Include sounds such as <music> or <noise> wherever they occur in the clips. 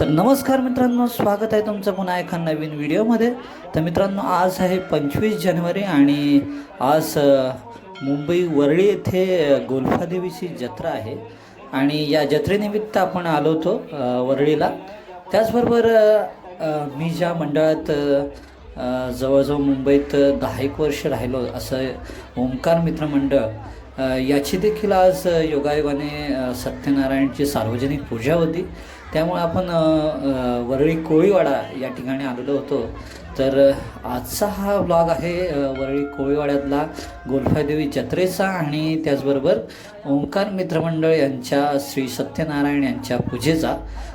तर नमस्कार मित्रांनो स्वागत आहे तुमचं पुन्हा एका नवीन व्हिडिओमध्ये. तर मित्रांनो आज आहे पंचवीस जानेवारी आणि आज मुंबई वरळी येथे गोल्फादेवीची जत्रा आहे. आणि या जत्रेनिमित्त आपण आलो होतो वरळीला. त्याचबरोबर मी ज्या मंडळात जवळजवळ मुंबईत दहा एक वर्ष राहिलो असं ओंकार मित्र मंडळ याची देखील आज योगायोगाने सत्यनारायणची सार्वजनिक पूजा होती. त्यामुळे आपण वरळी कोळीवाडा या ठिकाणी आलेलो होतो. तर आजचा हा ब्लॉग आहे वरळी कोळीवाड्यातला गोल्फादेवी जत्रेचा आणि त्याचबरोबर ओंकार मित्रमंडळ यांच्या श्री सत्यनारायण यांच्या पूजेचा.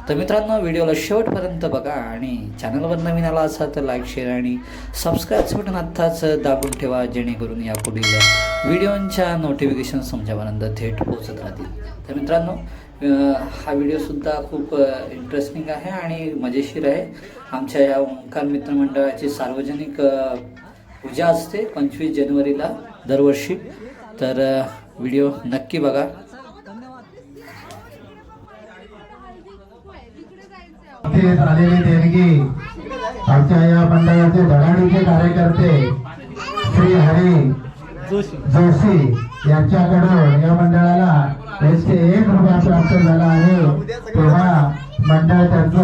तर मित्रांनो व्हिडिओला शेवटपर्यंत बघा आणि चॅनलवर नवीन आला असाल तर लाईक शेअर आणि सबस्क्राईबचं बटन आत्ताच दाबून ठेवा जेणेकरून या पुढील व्हिडिओंच्या नोटिफिकेशन तुमच्यापर्यंत थेट पोहोचत राहतील. तर मित्रांनो हा व्हिडिओसुद्धा खूप इंटरेस्टिंग आहे आणि मजेशीर आहे. आमच्या या ओंकार मित्रमंडळाची सार्वजनिक पूजा असते पंचवीस जानेवारीला दरवर्षी. तर व्हिडिओ नक्की बघा. आलेली देणगी आमच्या या मंडळाचे धडाडीचे कार्यकर्ते श्री हरी जोशी यांच्याकडून या मंडळाला एकशे एक रुपया प्राप्त झाला आहे. तेव्हा मंडळ त्यांचं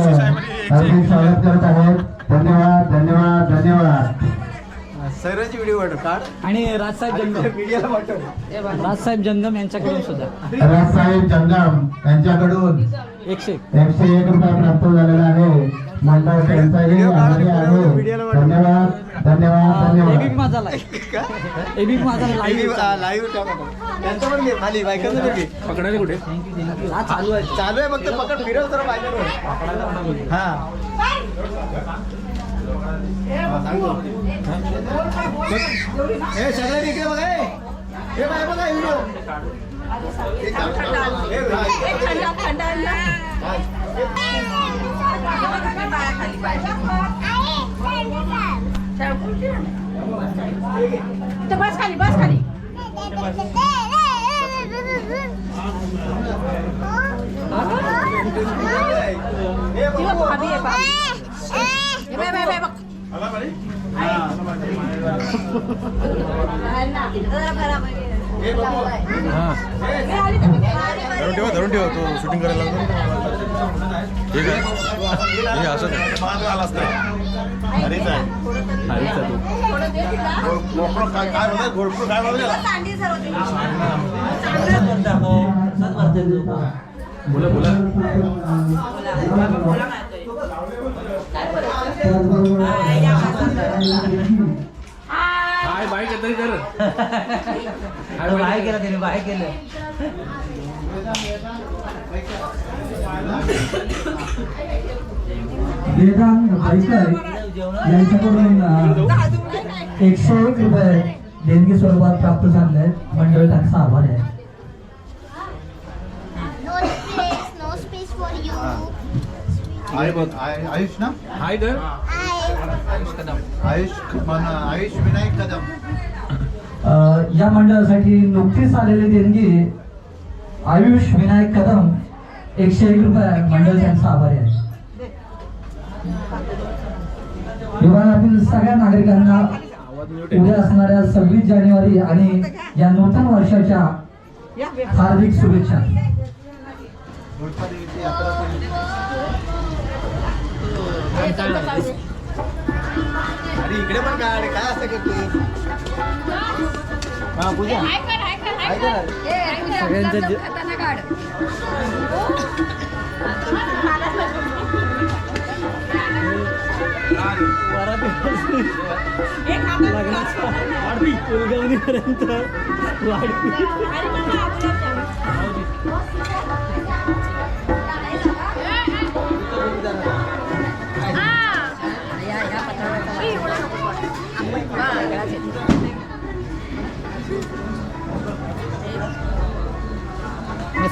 हार्दिक स्वागत करत आहेत धन्यवाद धन्यवाद धन्यवाद. सैराज व्हिडिओ वाटव काढ आणि राजसाहेब जंगम. राजसाहेब जंगम यांच्याकडून सुद्धा. राजसाहेब जंगम यांच्याकडून एकशे एकशे एक रुपया प्राप्त झालेला आहे. मंडळ त्यांचाही आभारी आहे. धन्यवाद. धन्यवाद एबीपी धन्यवाद. Majha live ABP Majha live live त्यांचं पण घे खाली बायकांचं पण घे पकडायला कुठे? हा चालू आहे. चालू आहे फक्त पकड फिरव जरा बायकांवर. हा. हा, सांगतो. ए सगळ्या इकडे बघा ए. हे बाय बघा व्हिडिओ हे. हे bye. बस खाली बस खाली हे ती बघ. बघ, भाभी आहे, भाभी. हे बाय, बाय, बाय, बघ. हे बघ. हे आली तर बघ. धरून ठेवा धरून ठेवा तो शूटिंग करायला लागतो ठीक आहे हे असं हरीच आहे हरीचा तू. घोडपूर काय काय म्हणतात घोडपूर काय म्हणतात. बोला बोला काय बाय तरी कर <laughs> बाय केलं त्याने बाय केलं वेदांत भाईकर यांच्याकडून एकशे एक रुपये देणगी स्वरूपात प्राप्त झाले आहेत. मंडळ त्यांचा आभार आहे. you. आयुष आयुष ना? हाय I आयुष मन आयुष विनायक कदम. या मंडळासाठी नुकतीच आलेली देणगी आयुष विनायक कदम एकशे एक रुपये मंडळ त्यांचा आभारी आहे. विभागातील सगळ्या नागरिकांना उद्या असणाऱ्या सव्वीस जानेवारी आणि या नूतन वर्षाच्या हार्दिक शुभेच्छा. इकडे पण काढ काय असं सगळ्यांचं. हे खाताना काढ. उलगवणीपर्यंत वाढवी <laughs>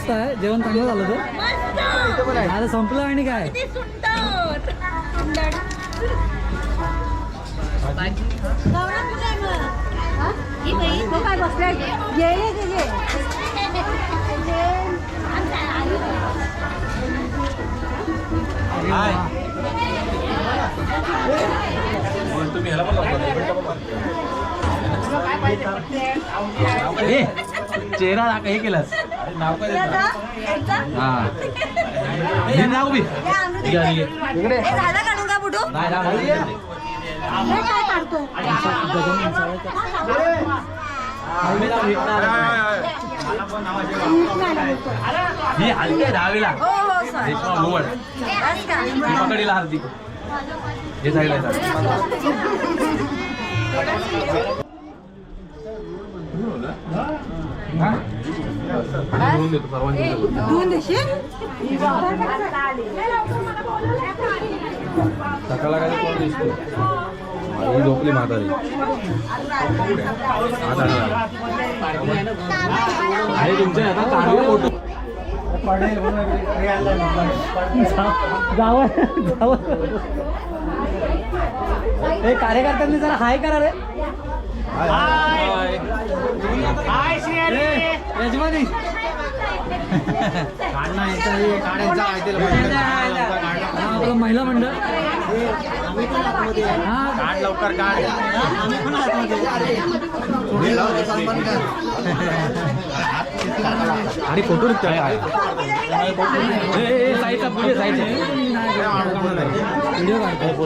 मस्त आहे जेवण चांगलं झालं तर आता संपलं आणि काय किती सुंदर सुंदर गौरव कुठे आहे मग? हा? ही बाई, तो काय बसलाय ये ये ये, ये आमच्या आई. चेहरा हे केलास हा. हे नाव बी. इकडे. झालं काढून का बुडू? हे काय काढतो ही हलके दहावीला. हो हो सर. रेशमा लोवड बस का? ही पकडीला हार्दिक हे? धुवून देशील सकाळला काय कोण दिसतो ही झोपली म्हातारी तुमच्या आता चांगले फोटो जावं जावं हे कार्यकर्त्यांनी जरा हाय करा रे. ए, यजमानी. हा, आपलं महिला मंडळ. हा. लवकर आणि फोटो साईडचा पुढे साईडचा. व्हिडिओ काढतो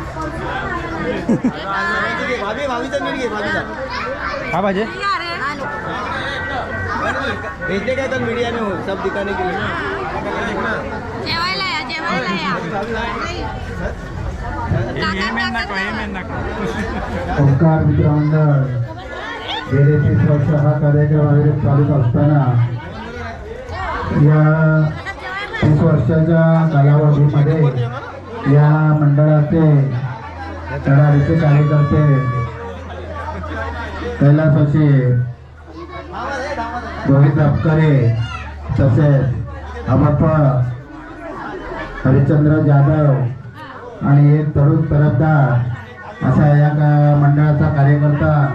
हा पाहिजे भेटले काय तर मीडिया ने हो सब दिखाने के लिए. जेवायला या जेवायला या. ओंकार मित्रमंडळ गेले तीस वर्ष हा कार्यक्रम आयोजित चालूच असताना या तीस वर्षाच्या कालावधीमध्ये या मंडळाचे धडाडीचे कार्यकर्ते. कैलास रोहित अबकरे तसेच अमप हरिश्चंद्र जाधव आणि एक तरुण तरफदार असा या का- मंडळाचा कार्यकर्ता.